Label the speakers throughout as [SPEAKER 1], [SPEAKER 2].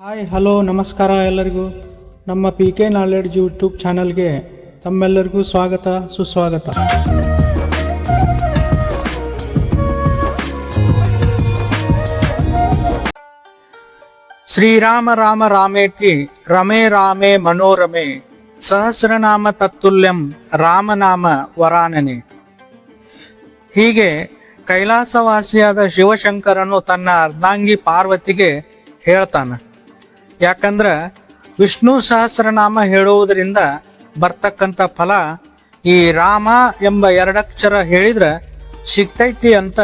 [SPEAKER 1] Hi, hello, ನಮಸ್ಕಾರ ಎಲ್ಲರಿಗೂ. ನಮ್ಮ ಪಿ ಕೆ ನಾಲೆಡ್ಜ್ ಯೂಟ್ಯೂಬ್ ಚಾನಲ್ಗೆ ತಮ್ಮೆಲ್ಲರಿಗೂ ಸ್ವಾಗತ, ಸುಸ್ವಾಗತ. ಶ್ರೀರಾಮ ರಾಮ ರಾಮೇತಿ ರಮೇ ರಾಮೇ ಮನೋರಮೆ, ಸಹಸ್ರನಾಮ ತತ್ತುಲ್ಯಂ ರಾಮನಾಮ ವರಾನನೆ. ಹೀಗೆ ಕೈಲಾಸವಾಸಿಯಾದ ಶಿವಶಂಕರನು ತನ್ನ ಅರ್ಧಾಂಗಿ ಪಾರ್ವತಿಗೆ ಹೇಳ್ತಾನ. ಯಾಕಂದ್ರ ವಿಷ್ಣು ಸಹಸ್ರನಾಮ ಹೇಳುವುದರಿಂದ ಬರ್ತಕ್ಕಂಥ ಫಲ ಈ ರಾಮ ಎಂಬ ಎರಡಕ್ಷರ ಹೇಳಿದ್ರ ಸಿಗ್ತೈತಿ ಅಂತ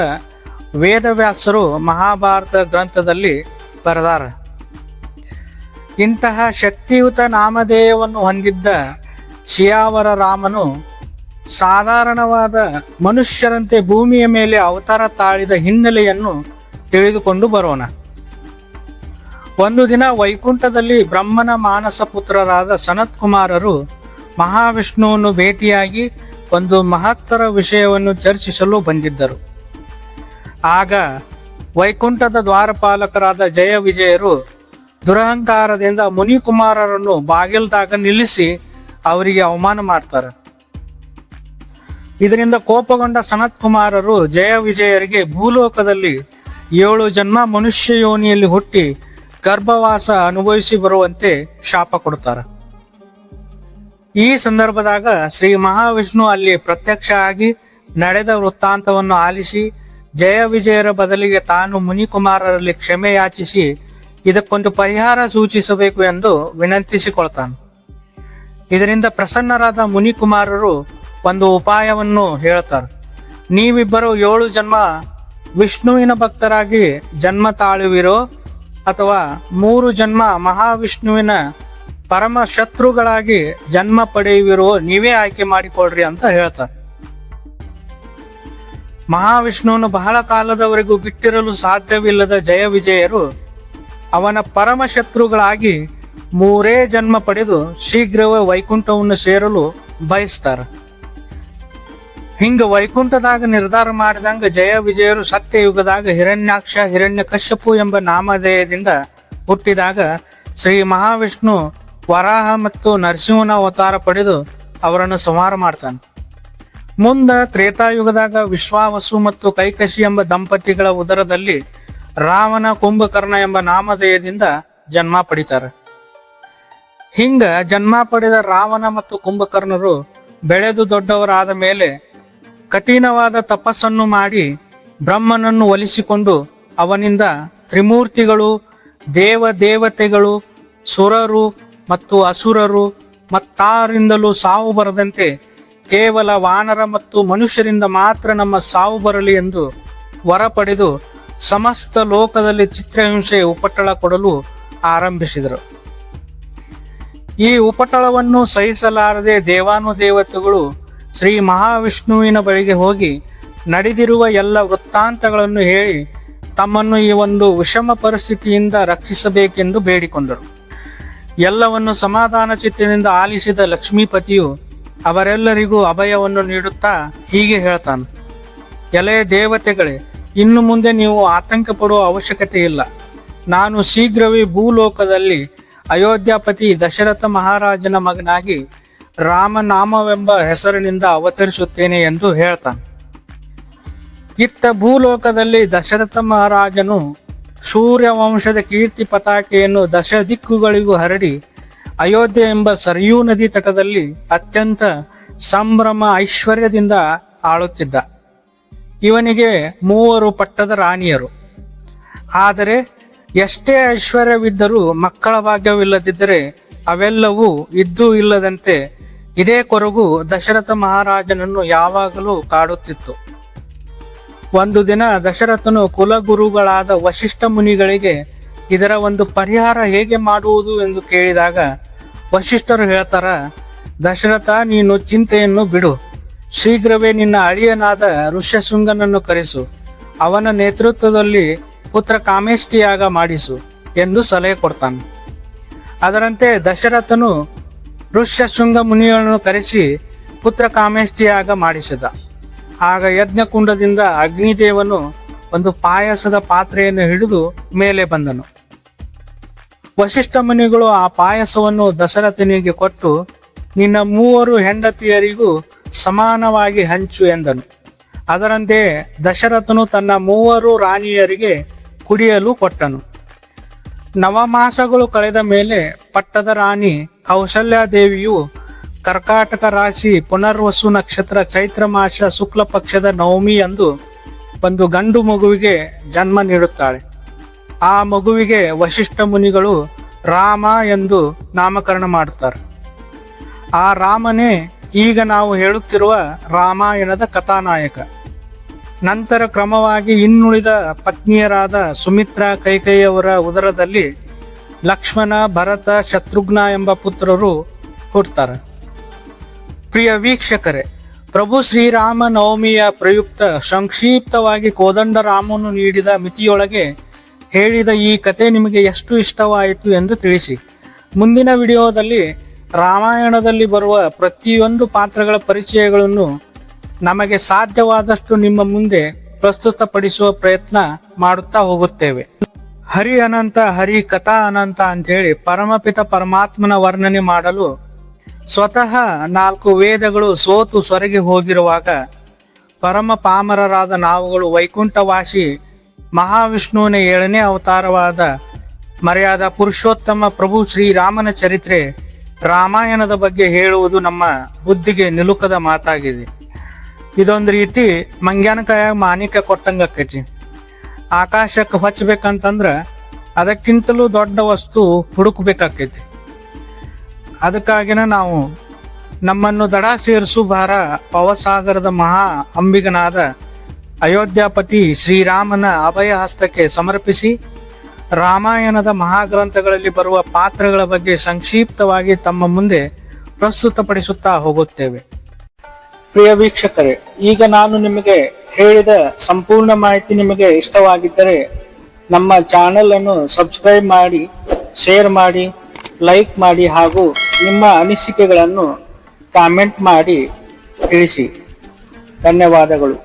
[SPEAKER 1] ವೇದವ್ಯಾಸರು ಮಹಾಭಾರತ ಗ್ರಂಥದಲ್ಲಿ ಬರೆದಾರ. ಇಂತಹ ಶಕ್ತಿಯುತ ನಾಮಧೇಯವನ್ನು ಹೊಂದಿದ್ದ ಶಿಯಾವರ ರಾಮನು ಸಾಧಾರಣವಾದ ಮನುಷ್ಯರಂತೆ ಭೂಮಿಯ ಮೇಲೆ ಅವತಾರ ತಾಳಿದ ಹಿನ್ನೆಲೆಯನ್ನು ತಿಳಿದುಕೊಂಡು ಬರೋಣ. ಒಂದು ದಿನ ವೈಕುಂಠದಲ್ಲಿ ಬ್ರಹ್ಮನ ಮಾನಸ ಪುತ್ರರಾದ ಸನತ್ ಕುಮಾರರು ಮಹಾವಿಷ್ಣುವನ್ನು ಭೇಟಿಯಾಗಿ ಒಂದು ಮಹತ್ತರ ವಿಷಯವನ್ನು ಚರ್ಚಿಸಲು ಬಂದಿದ್ದರು. ಆಗ ವೈಕುಂಠದ ದ್ವಾರಪಾಲಕರಾದ ಜಯ ವಿಜಯರು ದುರಹಂಕಾರದಿಂದ ಮುನಿಕುಮಾರರನ್ನು ಬಾಗಿಲ್ದಾಗ ನಿಲ್ಲಿಸಿ ಅವರಿಗೆ ಅವಮಾನ ಮಾಡ್ತಾರೆ. ಇದರಿಂದ ಕೋಪಗೊಂಡ ಸನತ್ ಕುಮಾರರು ಜಯ ವಿಜಯರಿಗೆ ಭೂಲೋಕದಲ್ಲಿ ಏಳು ಜನ್ಮ ಮನುಷ್ಯ ಯೋನಿಯಲ್ಲಿ ಹುಟ್ಟಿ ಗರ್ಭವಾಸ ಅನುಭವಿಸಿ ಬರುವಂತೆ ಶಾಪ ಕೊಡ್ತಾರ. ಈ ಸಂದರ್ಭದಾಗ ಶ್ರೀ ಮಹಾವಿಷ್ಣು ಅಲ್ಲಿ ಪ್ರತ್ಯಕ್ಷ ಆಗಿ ನಡೆದ ವೃತ್ತಾಂತವನ್ನು ಆಲಿಸಿ ಜಯ ವಿಜಯರ ಬದಲಿಗೆ ತಾನು ಮುನಿಕುಮಾರರಲ್ಲಿ ಕ್ಷಮೆ ಯಾಚಿಸಿ ಇದಕ್ಕೊಂದು ಪರಿಹಾರ ಸೂಚಿಸಬೇಕು ಎಂದು ವಿನಂತಿಸಿಕೊಳ್ತಾನೆ. ಇದರಿಂದ ಪ್ರಸನ್ನರಾದ ಮುನಿಕುಮಾರರು ಒಂದು ಉಪಾಯವನ್ನು ಹೇಳ್ತಾರೆ. ನೀವಿಬ್ಬರು ಏಳು ಜನ್ಮ ವಿಷ್ಣುವಿನ ಭಕ್ತರಾಗಿ ಜನ್ಮ ತಾಳುವಿರೋ ಅಥವಾ ಮೂರು ಜನ್ಮ ಮಹಾವಿಷ್ಣುವಿನ ಪರಮ ಶತ್ರುಗಳಾಗಿ ಜನ್ಮ ಪಡೆಯುವಿರೋ ನೀವೇ ಆಯ್ಕೆ ಮಾಡಿಕೊಡ್ರಿ ಅಂತ ಹೇಳ್ತಾರೆ. ಮಹಾವಿಷ್ಣುವನ್ನು ಬಹಳ ಕಾಲದವರೆಗೂ ಬಿಟ್ಟಿರಲು ಸಾಧ್ಯವಿಲ್ಲದ ಜಯ ವಿಜಯರು ಅವನ ಪರಮ ಶತ್ರುಗಳಾಗಿ ಮೂರೇ ಜನ್ಮ ಪಡೆದು ಶೀಘ್ರವೇ ವೈಕುಂಠವನ್ನು ಸೇರಲು ಬಯಸ್ತಾರೆ. ಹಿಂಗ ವೈಕುಂಠದಾಗ ನಿರ್ಧಾರ ಮಾಡಿದಂಗ ಜಯ ವಿಜಯರು ಸತ್ಯಯುಗದಾಗ ಹಿರಣ್ಯಾಕ್ಷ ಹಿರಣ್ಯ ಕಶ್ಯಪು ಎಂಬ ನಾಮಧೇಯದಿಂದ ಹುಟ್ಟಿದಾಗ ಶ್ರೀ ಮಹಾವಿಷ್ಣು ವರಾಹ ಮತ್ತು ನರಸಿಂಹನ ಅವತಾರ ಪಡೆದು ಅವರನ್ನು ಸಂಹಾರ ಮಾಡ್ತಾನೆ. ಮುಂದ ತ್ರೇತಾಯುಗದಾಗ ವಿಶ್ವಾವಸು ಮತ್ತು ಕೈಕಶಿ ಎಂಬ ದಂಪತಿಗಳ ಉದರದಲ್ಲಿ ರಾವಣ, ಕುಂಭಕರ್ಣ ಎಂಬ ನಾಮಧೇಯದಿಂದ ಜನ್ಮ ಪಡಿತಾರೆ. ಹಿಂಗ ಜನ್ಮ ಪಡೆದ ರಾವಣ ಮತ್ತು ಕುಂಭಕರ್ಣರು ಬೆಳೆದು ದೊಡ್ಡವರಾದ ಮೇಲೆ ಕಠಿಣವಾದ ತಪಸ್ಸನ್ನು ಮಾಡಿ ಬ್ರಹ್ಮನನ್ನು ಒಲಿಸಿಕೊಂಡು ಅವನಿಂದ ತ್ರಿಮೂರ್ತಿಗಳು ದೇವ ದೇವತೆಗಳು ಸುರರು ಮತ್ತು ಅಸುರರು, ಮತ್ತಾರಿಂದಲೂ ಸಾವು ಬರದಂತೆ ಕೇವಲ ವಾನರ ಮತ್ತು ಮನುಷ್ಯರಿಂದ ಮಾತ್ರ ನಮ್ಮ ಸಾವು ಬರಲಿ ಎಂದು ವರ ಪಡೆದು ಸಮಸ್ತ ಲೋಕದಲ್ಲಿ ಚಿತ್ರಹಿಂಸೆ ಉಪಟಳ ಕೊಡಲು ಆರಂಭಿಸಿದರು. ಈ ಉಪಟಳವನ್ನು ಸಹಿಸಲಾರದೆ ದೇವಾನುದೇವತೆಗಳು ಶ್ರೀ ಮಹಾವಿಷ್ಣುವಿನ ಬಳಿಗೆ ಹೋಗಿ ನಡೆದಿರುವ ಎಲ್ಲ ವೃತ್ತಾಂತಗಳನ್ನು ಹೇಳಿ ತಮ್ಮನ್ನು ಈ ಒಂದು ವಿಷಮ ಪರಿಸ್ಥಿತಿಯಿಂದ ರಕ್ಷಿಸಬೇಕೆಂದು ಬೇಡಿಕೊಂಡರು. ಎಲ್ಲವನ್ನು ಸಮಾಧಾನ ಚಿತ್ತದಿಂದ ಆಲಿಸಿದ ಲಕ್ಷ್ಮೀಪತಿಯು ಅವರೆಲ್ಲರಿಗೂ ಅಭಯವನ್ನು ನೀಡುತ್ತಾ ಹೀಗೆ ಹೇಳ್ತಾನೆ, ಎಲೆ ದೇವತೆಗಳೇ, ಇನ್ನು ಮುಂದೆ ನೀವು ಆತಂಕ ಪಡುವ ಅವಶ್ಯಕತೆ ಇಲ್ಲ. ನಾನು ಶೀಘ್ರವೇ ಭೂಲೋಕದಲ್ಲಿ ಅಯೋಧ್ಯಾಪತಿ ದಶರಥ ಮಹಾರಾಜನ ಮಗನಾಗಿ ರಾಮನಾಮವೆಂಬ ಹೆಸರಿನಿಂದ ಅವತರಿಸುತ್ತೇನೆ ಎಂದು ಹೇಳ್ತಾನೆ. ಇತ್ತ ಭೂಲೋಕದಲ್ಲಿ ದಶರಥ ಮಹಾರಾಜನು ಸೂರ್ಯವಂಶದ ಕೀರ್ತಿ ಪತಾಕೆಯನ್ನು ದಶ ದಿಕ್ಕುಗಳಿಗೂ ಹರಡಿ ಅಯೋಧ್ಯೆ ಎಂಬ ಸರಿಯೂ ನದಿ ತಟದಲ್ಲಿ ಅತ್ಯಂತ ಸಂಭ್ರಮ ಐಶ್ವರ್ಯದಿಂದ ಆಳುತ್ತಿದ್ದ. ಇವನಿಗೆ ಮೂವರು ಪಟ್ಟದ ರಾಣಿಯರು. ಆದರೆ ಎಷ್ಟೇ ಐಶ್ವರ್ಯವಿದ್ದರೂ ಮಕ್ಕಳ ಭಾಗ್ಯವಿಲ್ಲದಿದ್ದರೆ ಅವೆಲ್ಲವೂ ಇದ್ದೂ ಇಲ್ಲದಂತೆ ಇದೇ ಕೊರಗು ದಶರಥ ಮಹಾರಾಜನನ್ನು ಯಾವಾಗಲೂ ಕಾಡುತ್ತಿತ್ತು. ಒಂದು ದಿನ ದಶರಥನು ಕುಲಗುರುಗಳಾದ ವಶಿಷ್ಠ ಮುನಿಗಳಿಗೆ, ಇದರ ಒಂದು ಪರಿಹಾರ ಹೇಗೆ ಮಾಡುವುದು ಎಂದು ಕೇಳಿದಾಗ, ವಶಿಷ್ಠರು ಹೇಳ್ತಾರ, ದಶರಥ, ನೀನು ಚಿಂತೆಯನ್ನು ಬಿಡು. ಶೀಘ್ರವೇ ನಿನ್ನ ಅಳಿಯನಾದ ಋಷ್ಯಶೃಂಗನನ್ನು ಕರೆಸು. ಅವನ ನೇತೃತ್ವದಲ್ಲಿ ಪುತ್ರ ಕಾಮೇಷ್ಟಿಯಾಗ ಮಾಡಿಸು ಎಂದು ಸಲಹೆ ಕೊಡ್ತಾನೆ. ಅದರಂತೆ ದಶರಥನು ಋಷ್ಯಶೃಂಗ ಮುನಿಗಳನ್ನು ಕರೆಸಿ ಪುತ್ರ ಕಾಮೇಷ್ಟಿಯಾಗ ಮಾಡಿಸಿದ. ಆಗ ಯಜ್ಞಕುಂಡದಿಂದ ಅಗ್ನಿದೇವನು ಒಂದು ಪಾಯಸದ ಪಾತ್ರೆಯನ್ನು ಹಿಡಿದು ಮೇಲೆ ಬಂದನು. ವಶಿಷ್ಠ ಮುನಿಗಳು ಆ ಪಾಯಸವನ್ನು ದಶರಥನಿಗೆ ಕೊಟ್ಟು, ನಿನ್ನ ಮೂವರು ಹೆಂಡತಿಯರಿಗೂ ಸಮಾನವಾಗಿ ಹಂಚು ಎಂದನು. ಅದರಂತೆ ದಶರಥನು ತನ್ನ ಮೂವರು ರಾಣಿಯರಿಗೆ ಕುಡಿಯಲು ಕೊಟ್ಟನು. ನವಮಾಸಗಳು ಕಳೆದ ಮೇಲೆ ಪಟ್ಟದ ರಾಣಿ ಕೌಶಲ್ಯಾದೇವಿಯು ಕರ್ಕಾಟಕ ರಾಶಿ ಪುನರ್ವಸು ನಕ್ಷತ್ರ ಚೈತ್ರ ಮಾಸ ಶುಕ್ಲ ಪಕ್ಷದ ನವಮಿ ಎಂದು ಒಂದು ಗಂಡು ಮಗುವಿಗೆ ಜನ್ಮ ನೀಡುತ್ತಾಳೆ. ಆ ಮಗುವಿಗೆ ವಶಿಷ್ಠ ಮುನಿಗಳು ರಾಮ ಎಂದು ನಾಮಕರಣ ಮಾಡುತ್ತಾರೆ. ಆ ರಾಮನೇ ಈಗ ನಾವು ಹೇಳುತ್ತಿರುವ ರಾಮಾಯಣದ ಕಥಾನಾಯಕ. ನಂತರ ಕ್ರಮವಾಗಿ ಇನ್ನುಳಿದ ಪತ್ನಿಯರಾದ ಸುಮಿತ್ರಾ ಕೈಕೈಯವರ ಉದರದಲ್ಲಿ ಲಕ್ಷ್ಮಣ, ಭರತ, ಶತ್ರುಘ್ನ ಎಂಬ ಪುತ್ರರು ಹುಡ್ತಾರೆ ಪ್ರಿಯ ವೀಕ್ಷಕರೇ, ಪ್ರಭು ಶ್ರೀರಾಮ ನವಮಿಯ ಪ್ರಯುಕ್ತ ಸಂಕ್ಷಿಪ್ತವಾಗಿ ಕೋದಂಡರಾಮನು ನೀಡಿದ ಮಿತಿಯೊಳಗೆ ಹೇಳಿದ ಈ ಕತೆ ನಿಮಗೆ ಎಷ್ಟು ಇಷ್ಟವಾಯಿತು ಎಂದು ತಿಳಿಸಿ. ಮುಂದಿನ ವಿಡಿಯೋದಲ್ಲಿ ರಾಮಾಯಣದಲ್ಲಿ ಬರುವ ಪ್ರತಿಯೊಂದು ಪಾತ್ರಗಳ ಪರಿಚಯಗಳನ್ನು ನಮಗೆ ಸಾಧ್ಯವಾದಷ್ಟು ನಿಮ್ಮ ಮುಂದೆ ಪ್ರಸ್ತುತಪಡಿಸುವ ಪ್ರಯತ್ನ ಮಾಡುತ್ತಾ ಹೋಗುತ್ತೇವೆ. ಹರಿ ಅನಂತ, ಹರಿ ಕಥಾ ಅನಂತ ಅಂತೇಳಿ ಪರಮಪಿತ ಪರಮಾತ್ಮನ ವರ್ಣನೆ ಮಾಡಲು ಸ್ವತಃ ನಾಲ್ಕು ವೇದಗಳು ಸೋತು ಸೊರಗಿ ಹೋಗಿರುವಾಗ ಪರಮ ಪಾಮರರಾದ ನಾವುಗಳು ವೈಕುಂಠವಾಸಿ ಮಹಾವಿಷ್ಣುವಿನ ಏಳನೇ ಅವತಾರವಾದ ಮರ್ಯಾದ ಪುರುಷೋತ್ತಮ ಪ್ರಭು ಶ್ರೀರಾಮನ ಚರಿತ್ರೆ ರಾಮಾಯಣದ ಬಗ್ಗೆ ಹೇಳುವುದು ನಮ್ಮ ಬುದ್ಧಿಗೆ ನಿಲುಕದ ಮಾತಾಗಿದೆ. ಇದೊಂದು ರೀತಿ ಮಂಗ್ಯಾನಕಾಯ ಕೊಟ್ಟಂಗ ಕೊಟ್ಟಂಗಕ್ಕೈತಿ ಆಕಾಶಕ್ಕೆ ಹೊಚ್ಚಬೇಕಂತಂದ್ರ ಅದಕ್ಕಿಂತಲೂ ದೊಡ್ಡ ವಸ್ತು ಹುಡುಕ್ಬೇಕಾಕೈತಿ. ಅದಕ್ಕಾಗಿನ ನಾವು ನಮ್ಮನ್ನು ದಡ ಸೇರಿಸು ಭಾರ ಪವಸಾಗರದ ಮಹಾ ಅಂಬಿಗನಾದ ಅಯೋಧ್ಯಾಪತಿ ಶ್ರೀರಾಮನ ಅಭಯ ಹಸ್ತಕ್ಕೆ ಸಮರ್ಪಿಸಿ ರಾಮಾಯಣದ ಮಹಾಗ್ರಂಥಗಳಲ್ಲಿ ಬರುವ ಪಾತ್ರಗಳ ಬಗ್ಗೆ ಸಂಕ್ಷಿಪ್ತವಾಗಿ ತಮ್ಮ ಮುಂದೆ ಪ್ರಸ್ತುತಪಡಿಸುತ್ತಾ ಹೋಗುತ್ತೇವೆ. ಪ್ರಿಯ ವೀಕ್ಷಕರೇ, ಈಗ ನಾನು ನಿಮಗೆ ಹೇಳಿದ ಸಂಪೂರ್ಣ ಮಾಹಿತಿ ನಿಮಗೆ ಇಷ್ಟವಾಗಿದ್ದರೆ ನಮ್ಮ ಚಾನೆಲ್ ಅನ್ನು ಸಬ್ಸ್ಕ್ರೈಬ್ ಮಾಡಿ ಶೇರ್ ಮಾಡಿ ಲೈಕ್ ಮಾಡಿ ಹಾಗೂ ನಿಮ್ಮ ಅನಿಸಿಕೆಗಳನ್ನು ಕಾಮೆಂಟ್ ಮಾಡಿ ತಿಳಿಸಿ. ಧನ್ಯವಾದಗಳು.